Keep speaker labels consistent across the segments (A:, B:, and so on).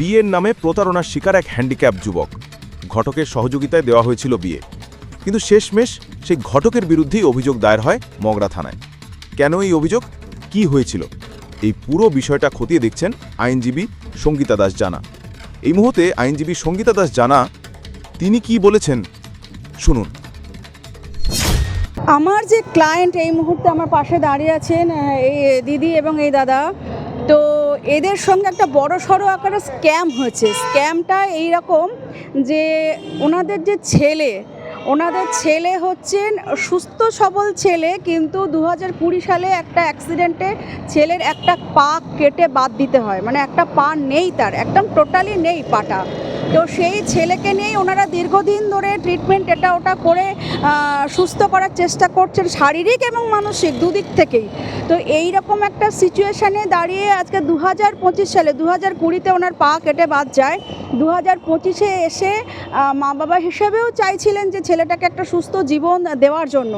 A: বিয়ের নামে প্রতারণার শিকার এক হ্যান্ডিক্যাপ যুবক। ঘটকের সহযোগিতায় দেওয়া হয়েছিল বিয়ে। কিন্তু শেষমেশ সেই ঘটকের বিরুদ্ধেই অভিযোগ দায়ের হয় মগরা থানায়। কেন এই অভিযোগ? কি হয়েছিল? এই পুরো বিষয়টা খতিয়ে দেখছেন আইনজীবী সঙ্গীতা দাস জানা। এই মুহূর্তে আইনজীবী সঙ্গীতা দাস জানা, তিনি কি বলেছেন? শুনুন।
B: আমার যে ক্লায়েন্ট এই মুহূর্তে আমার পাশে দাঁড়িয়ে আছেন এই দিদি এবং এই দাদা এদের সঙ্গে একটা বড় সড়ো আকারে স্ক্যাম হয়েছে। স্ক্যামটা এই রকম যে ওনাদের যে ছেলে, ওনাদের ছেলে হচ্ছেন সুস্থ, সবল ছেলে, কিন্তু দু হাজার কুড়ি সালে একটা অ্যাক্সিডেন্টে ছেলের একটা পা কেটে বাদ দিতে হয়। মানে একটা পা নেই তার, একদম টোটালি নেই পাটা। তো সেই ছেলেকে নিয়েই ওনারা দীর্ঘদিন ধরে ট্রিটমেন্ট এটা ওটা করে সুস্থ করার চেষ্টা করছেন শারীরিক এবং মানসিক দুদিক থেকেই। তো এই রকম একটা সিচুয়েশানে দাঁড়িয়ে আজকে দু হাজার পঁচিশ সালে দু হাজার কুড়িতে ওনার পা কেটে বাদ যায়। দু হাজার পঁচিশে এসে মা বাবা হিসেবেও চাইছিলেন যে ছেলেটাকে একটা সুস্থ জীবন দেওয়ার জন্য।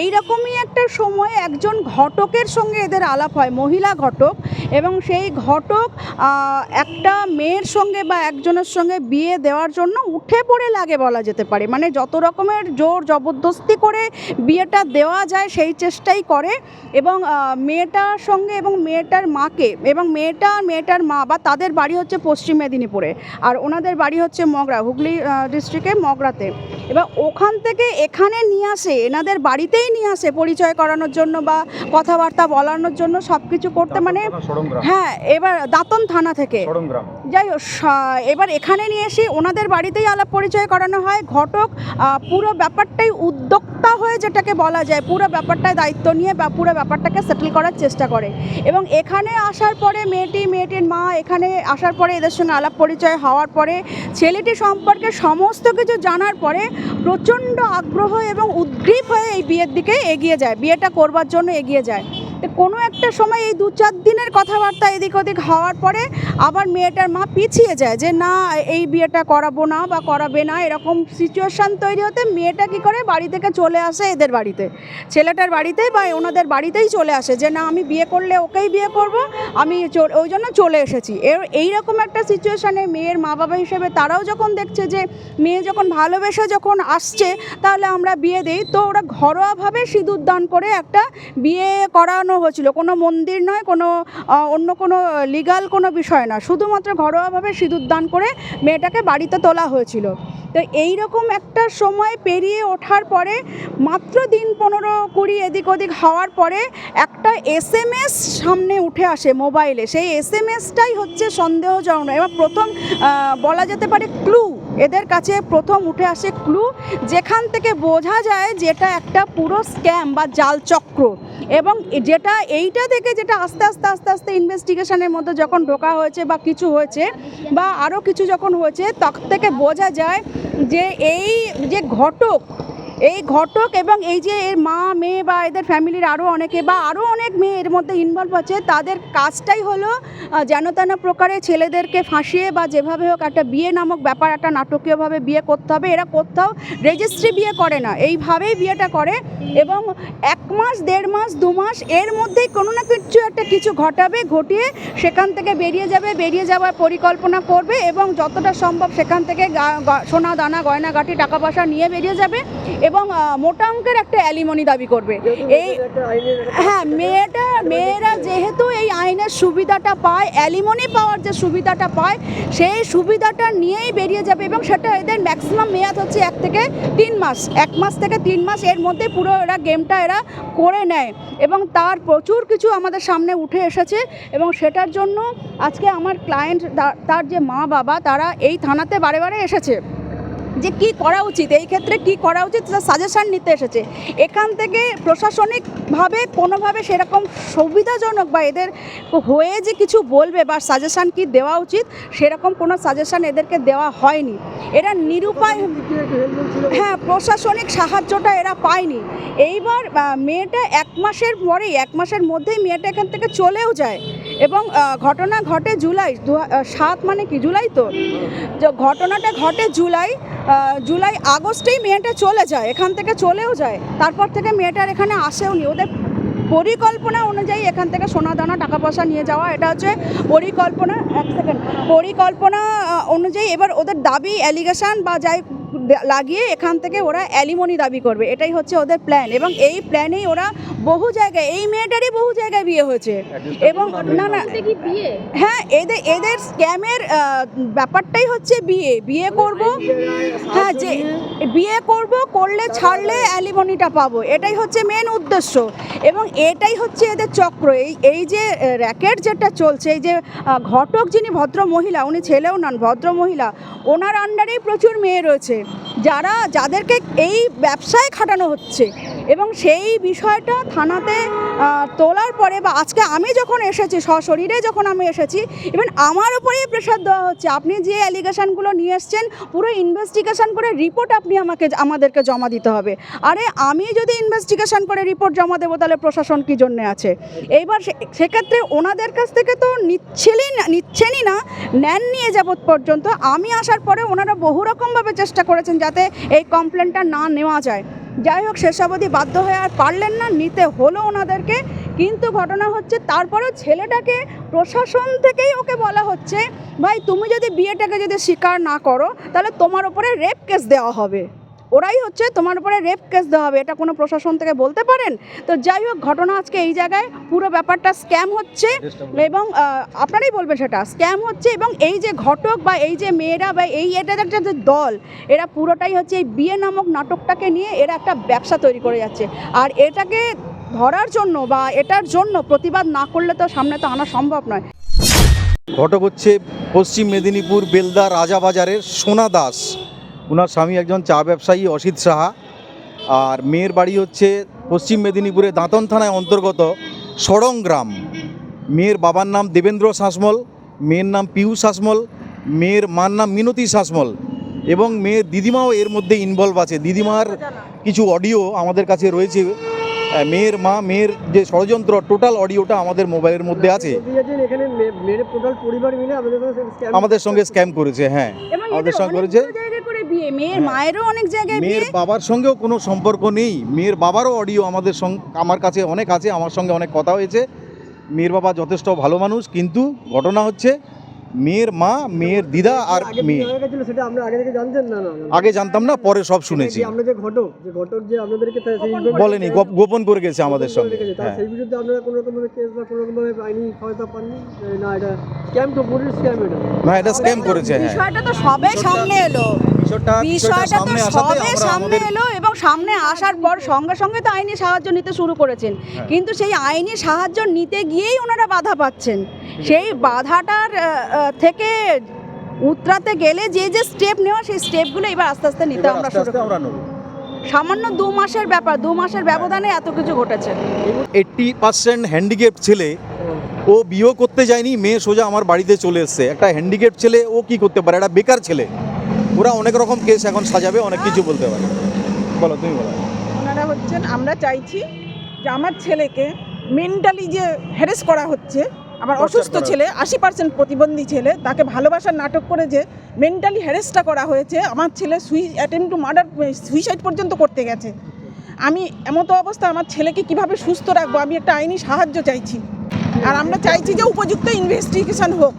B: এই রকমই একটা সময়ে একজন ঘটকের সঙ্গে এদের আলাপ হয়, মহিলা ঘটক। এবং সেই ঘটক একটা মেয়ের সঙ্গে বা একজনের সঙ্গে বিয়ে দেওয়ার জন্য উঠে পড়ে লাগে বলা যেতে পারে। মানে যত রকমের জোর জবরদস্তি করে বিয়েটা দেওয়া যায় সেই চেষ্টাই করে এবং মেয়েটার সঙ্গে এবং মেয়েটার মাকে এবং মেয়েটা, মেয়েটার মা বা তাদের বাড়ি হচ্ছে পশ্চিম মেদিনীপুরে আর ওনাদের বাড়ি হচ্ছে মগরা, হুগলি ডিস্ট্রিক্টে মগরাতে। এবার ওখান থেকে এখানে নিয়ে আসে, এনাদের বাড়িতেই নিয়ে আসে পরিচয় করানোর জন্য বা কথাবার্তা বলানোর জন্য সব কিছু করতে। মানে হ্যাঁ এবার দাতন থানা থেকে। যাই হোক এবার এখানে নিয়ে এসে ওনাদের বাড়িতেই আলাপ পরিচয় করানো হয়। ঘটক পুরো ব্যাপারটাই উদ্যোক্তা হয়ে যেটাকে বলা যায় পুরো ব্যাপারটায় দায়িত্ব নিয়ে বা পুরো ব্যাপারটাকে সেটেল করার চেষ্টা করে। এবং এখানে আসার পরে মেয়েটি মেয়েটির মা এখানে আসার পরে এদের সঙ্গে আলাপ পরিচয় হওয়ার পরে ছেলেটি সম্পর্কে সমস্ত কিছু জানার পরে প্রচণ্ড আগ্রহ এবং উদ্গ্রীব হয়ে এই বিয়ের দিকে এগিয়ে যায়। বিয়েটা করবার জন্য এগিয়ে যায়। তো কোনো একটা সময় এই দু চার দিনের কথাবার্তা এদিক ওদিক হওয়ার পরে আবার মেয়েটার মা পিছিয়ে যায় যে, না, এই বিয়েটা করাবো না বা করাবে না। এরকম সিচুয়েশান তৈরি হতে মেয়েটা কী করে বাড়ি থেকে চলে আসে এদের বাড়িতে? ছেলেটার বাড়িতে বা ওনাদের বাড়িতেই চলে আসে যে, না, আমি বিয়ে করলে ওকেই বিয়ে করব, আমি ওই জন্য চলে এসেছি। এর এইরকম একটা সিচুয়েশানে মেয়ের মা বাবা হিসেবে তারাও যখন দেখছে যে, মেয়ে যখন ভালোবেসে যখন আসছে, তাহলে আমরা বিয়ে দিই। তো ওরা ঘরোয়াভাবে সিঁদুর দান করে একটা বিয়ে করানো হয়েছিল। কোনো মন্দির নয়, কোনো অন্য কোনো লিগাল কোনো বিষয় না। শুধুমাত্র ঘরোয়াভাবে সিঁদুর দান করে মেয়েটাকে বাড়িতে তোলা হয়েছিল। তো এই রকম একটা সময় পেরিয়ে ওঠার পরে, মাত্র দিন পনেরো কুড়ি এদিক ওদিক হওয়ার পরে একটা এস এম এস সামনে উঠে আসে মোবাইলে। সেই এস এম এসটাই হচ্ছে সন্দেহজনক, এবার প্রথম বলা যেতে পারে ক্লু এদের কাছে প্রথম উঠে আসে ক্লু, যেখান থেকে বোঝা যায় যেটা একটা পুরো স্ক্যাম বা জাল চক্র। এবং যেটা এইটা থেকে যেটা আস্তে আস্তে আস্তে আস্তে ইনভেস্টিগেশনের মধ্যে যখন ঢোকা হয়েছে বা কিছু হয়েছে বা আরও কিছু যখন হয়েছে তখন থেকে বোঝা যায় যে এই যে ঘটক এই ঘটক এবং এই যে এর মা, মেয়ে বা এদের ফ্যামিলির আরও অনেকে বা আরও অনেক মেয়ে এর মধ্যে ইনভলভ আছে, তাদের কাজটাই হলো যেন তেন প্রকারে ছেলেদেরকে ফাঁসিয়ে বা যেভাবে হোক একটা বিয়ে নামক ব্যাপার, একটা নাটকীয়ভাবে বিয়ে করতে হবে। এরা কোথাও রেজিস্ট্রি বিয়ে করে না, এইভাবেই বিয়েটা করে এবং এক মাস, দেড় মাস, দু মাস এর মধ্যেই কোনো না কিছু একটা কিছু ঘটাবে, ঘটিয়ে সেখান থেকে বেরিয়ে যাবে, বেরিয়ে যাওয়ার পরিকল্পনা করবে এবং যতটা সম্ভব সেখান থেকে সোনা, দানা গয়নাগাটি টাকা পয়সা নিয়ে বেরিয়ে যাবে এবং মোটা অঙ্কের একটা অ্যালিমনি দাবি করবে। এই হ্যাঁ মেয়েটা মেয়েরা যেহেতু এই আইনের সুবিধাটা পায় অ্যালিমনি পাওয়ার যে সুবিধাটা পায় সেই সুবিধাটা নিয়েই বেরিয়ে যাবে এবং সেটা এদের ম্যাক্সিমাম মেয়াদ হচ্ছে এক থেকে তিন মাস। এক মাস থেকে তিন মাস এর মধ্যে পুরো এরা গেমটা এরা করে নেয় এবং তার প্রচুর কিছু আমাদের সামনে উঠে এসেছে এবং সেটার জন্য আজকে আমার ক্লায়েন্ট তার যে মা বাবা তারা এই থানাতে বারে বারে এসেছে। যে কি করা উচিত, এই ক্ষেত্রে কি করা উচিত সাজেশন নিতে এসেছে। এখান থেকে প্রশাসনিকভাবে কোনোভাবে সেরকম সুবিধাজনক বা এদের হয়ে যে কিছু বলবে বা সাজেশন কি দেওয়া উচিত, সেরকম কোনো সাজেশান এদেরকে দেওয়া হয়নি। এরা নিরুপায় হ্যাঁ প্রশাসনিক সাহায্যটা এরা পায়নি। এইবার মেয়েটা এক মাসের পরেই, এক মাসের মধ্যেই মেয়েটা এখান থেকে চলেও যায়। এবং ঘটনা ঘটে জুলাই, দু সাত মানে কি? জুলাই তো? ঘটনাটা ঘটে জুলাই জুলাই আগস্টেই মেয়েটা চলে যায়, এখান থেকে চলেও যায়। তারপর থেকে মেয়েটার এখানে আসেও নি। ওদের পরিকল্পনা অনুযায়ী এখান থেকে সোনা দানা, টাকা পয়সা নিয়ে যাওয়া, এটা হচ্ছে পরিকল্পনা, এক সেকেন্ড পরিকল্পনা অনুযায়ী এবার ওদের দাবি অ্যালিগেশন বা যাই লাগিয়ে এখান থেকে ওরা অ্যালিমনি দাবি করবে। এটাই হচ্ছে ওদের প্ল্যান এবং এই প্ল্যানেই ওরা বহু জায়গায় এই মেয়েটারই বহু জায়গায় বিয়ে হয়েছে। এবং না না হ্যাঁ এদের এদের স্ক্যামের ব্যাপারটাই হচ্ছে বিয়ে। বিয়ে করব হ্যাঁ যে বিয়ে করব করলে ছাড়লে অ্যালিমনিটা পাবো। এটাই হচ্ছে মেন উদ্দেশ্য। এবং এটাই হচ্ছে এদের চক্র। এই এই যে র্যাকেট যেটা চলছে এই যে ঘটক যিনি ভদ্র মহিলা উনি ছেলেও নন ভদ্র মহিলা ওনার আন্ডারেই প্রচুর মেয়ে রয়েছে। যারা যাদেরকে এই ব্যবসায় খাটানো হচ্ছে এবং সেই বিষয়টা থানাতে তোলার পরে বা আজকে আমি যখন এসেছি, সশরীরে যখন আমি এসেছি ইভেন আমার উপরেই প্রেশার দেওয়া হচ্ছে। আপনি যে অ্যালিগেশনগুলো নিয়ে এসছেন, পুরো ইনভেস্টিগেশন করে রিপোর্ট আপনি আমাকে, আমাদেরকে জমা দিতে হবে। আরে, আমি যদি ইনভেস্টিগেশন করে রিপোর্ট জমা দেবো, তাহলে প্রশাসন কী জন্যে আছে? এইবার সেক্ষেত্রে ওনাদের কাছ থেকে তো নিচ্ছেনই না নিচ্ছেনই না, নেন নিয়ে যাবত পর্যন্ত। আমি আসার পরে ওনারা বহু রকমভাবে চেষ্টা করেছেন যাতে এই কমপ্লেনটা না নেওয়া যায়। যাই হোক, শেষ অবধি বাধ্য হয়ে আর পারলেন না, নিতে হলো ওনাদেরকে, কিন্তু ঘটনা হচ্ছে তারপরেও ছেলেটাকে প্রশাসন থেকেই ওকে বলা হচ্ছে, ভাই, তুমি যদি বিয়েটাকে যদি স্বীকার না করো, তাহলে তোমার ওপরে রেপ কেস দেওয়া হবে। ওরাই হচ্ছে তোমার উপরে রেপ কেস দেওয়া হবে, এটা কোনো প্রশাসন থেকে বলতে পারেন? তো যাই হোক, ঘটনা আজকে এই জায়গায়, পুরো ব্যাপারটা স্ক্যাম হচ্ছে এবং আপনারাই বলবেন সেটা স্ক্যাম হচ্ছে এবং এই যে ঘটক বা এই যে মেয়েরা বা এই এটার একটা যে দল, এরা পুরোটাই হচ্ছে এই বিয়ে নামক নাটকটাকে নিয়ে এরা একটা ব্যবসা তৈরি করে যাচ্ছে। আর এটাকে ধরার জন্য বা এটার জন্য প্রতিবাদ না করলে তো সামনে তো আনা সম্ভব নয়।
C: ঘটক হচ্ছে পশ্চিম মেদিনীপুর বেলদা রাজাবাজারের সোনা দাস। ওনার স্বামী একজন চা ব্যবসায়ী অসিত সাহা। আর মেয়ের বাড়ি হচ্ছে পশ্চিম মেদিনীপুরে দাঁতন থানায় অন্তর্গত সড়ং গ্রাম। মেয়ের বাবার নাম দেবেন্দ্র শাসমল মেয়ের নাম পিয়ুষ শাসমল মেয়ের মার নাম মিনতি শাসমল এবং মেয়ের দিদিমাও এর মধ্যে ইনভলভ আছে। দিদিমার কিছু অডিও আমাদের কাছে রয়েছে। মেয়ের মা মেয়ের যে ষড়যন্ত্র টোটাল অডিওটা আমাদের মোবাইলের মধ্যে আছে।
D: দিয়েছেন এখানে মে- মেরে টোটাল পরিবার মিলে আমাদের সঙ্গে
C: স্ক্যাম করেছে হ্যাঁ। আমাদের সঙ্গে করেছে।
B: বিয়ে মেয়ের
C: হ্যাঁ।
B: মায়েরও অনেক জায়গায় বিয়ে।
C: মেয়ের বাবার সঙ্গেও কোনো সম্পর্ক নেই। মেয়ের বাবারও অডিও আমাদের সঙ্গে আমার কাছে অনেক আছে আমার সঙ্গে অনেক কথা হয়েছে। মেয়ের বাবা যথেষ্ট ভালো মানুষ কিন্তু ঘটনা হচ্ছে মেয়ের মা মেয়ের দিদা আর মেয়ে।
D: সেটা আমরা আগে থেকে জানতেন? না না না।
C: আগে জানতাম না পরে সব শুনেছি।
D: আমরা যে ঘটক যে ঘটক যে আপনাদেরকে তা-
C: বলেনি গোপন করে গেছে আমাদের সঙ্গে। হ্যাঁ।
D: সেই বিরুদ্ধে আপনারা কোনো রকম কেস বা কোনো রকম আইনি সহায়তা পাননি না এটা স্ক্যাম তো পুরো স্ক্যাম এটা।
C: না এটা স্ক্যাম করেছে হ্যাঁ।
B: বিষয়টা তো সবে সামনে এলো।
C: বিষয়টা
B: বিষয়টা তো
C: সামনে
B: সবে সামনে এলো এবং সামনে আসার পর সঙ্গে সঙ্গে তো আইনি সাহায্য নিতে শুরু করেছেন।
C: হ্যাঁ।
B: কিন্তু সেই আইনি সাহায্য নিতে গিয়েই ওনারা বাধা পাচ্ছেন। সেই বাধাটার থেকে উতরাতে গেলে যে যে স্টেপ নেওয়া সেই স্টেপগুলো এবার আস্তে আস্তে নিতে আমরা শুরু সামান্য দু মাসের ব্যাপার দু মাসের ব্যবধানে এত কিছু ঘটেছে।
C: এইট্টি পার্সেন্ট হ্যান্ডিক্যাপ ছেলে ও বিয়ে করতে যায়নি মেয়ে সোজা আমার বাড়িতে চলে এসছে। একটা হ্যান্ডিক্যাপ ছেলে ও কি করতে পারে? একটা বেকার ছেলে। ওরা অনেক রকম কেস এখন সাজাবে অনেক কিছু বলতে পারে। বলো তুমি বলো।
E: ওনারা হচ্ছেন আমরা চাইছি যে আমার ছেলেকে মেন্টালি যে হ্যারেস করা হচ্ছে আমার অসুস্থ ছেলে আশি পার্সেন্ট প্রতিবন্ধী ছেলে তাকে ভালোবাসার নাটক করে যে মেন্টালি হ্যারেসটা করা হয়েছে আমার ছেলে সুই অ্যাটেম্প টু মার্ডার সুইসাইড পর্যন্ত করতে গেছে। আমি এমতো অবস্থা আমার ছেলেকে কীভাবে সুস্থ রাখব? আমি একটা আইনি সাহায্য চাইছি। আর আমরা চাইছি যে উপযুক্ত ইনভেস্টিগেশন হোক।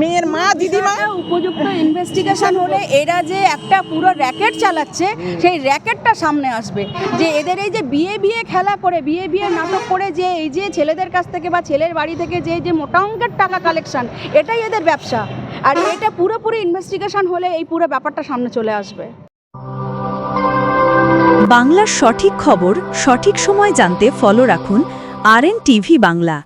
E: মেয়ের মা দিদিমা।
B: উপযুক্ত ইনভেস্টিগেশন হলে এরা যে একটা পুরো র্যাকেট চালাচ্ছে সেই র্যাকেটটা সামনে আসবে। যে এদের এই যে বিয়ে বিয়ে খেলা করে বিয়ে বিয়ে নাটক করে যে এই যে ছেলেদের কাছ থেকে বা ছেলের বাড়ি থেকে যে যে মোটা অঙ্কের টাকা কালেকশন এটাই এদের ব্যবসা। আর এটা পুরোপুরি ইনভেস্টিগেশন হলে এই পুরো ব্যাপারটা সামনে চলে আসবে।
F: বাংলার সঠিক খবর সঠিক সময় জানতে ফলো রাখুন আর টিভি বাংলা।